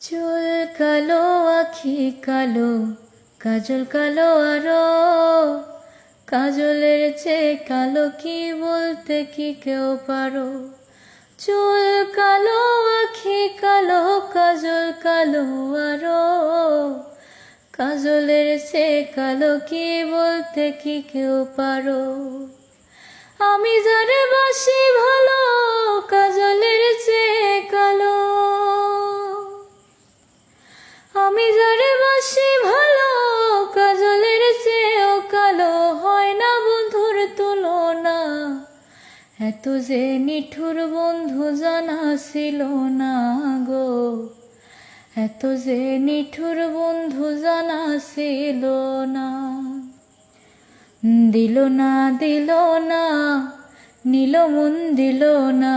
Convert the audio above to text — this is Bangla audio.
চুল কালো, আখি কালো, কাজল কালো আরও। কাজলের চেয়ে কালো কি বলতে কি কেউ পারো? চুল কালো, আখি কালো, কাজল কালো আরও। কাজলের চেয়ে কালো কি বলতে কি কেউ পারো? আমি যারে আমি যারে বাসি ভালো, কাজলের চেয়েও কালো হয় না বন্ধুর তুলনা। এত যে নিঠুর বন্ধু জানা ছিল না গো। এত যে নিঠুর বন্ধু জানা ছিল না। দিল না দিল না, নীল মন দিল না।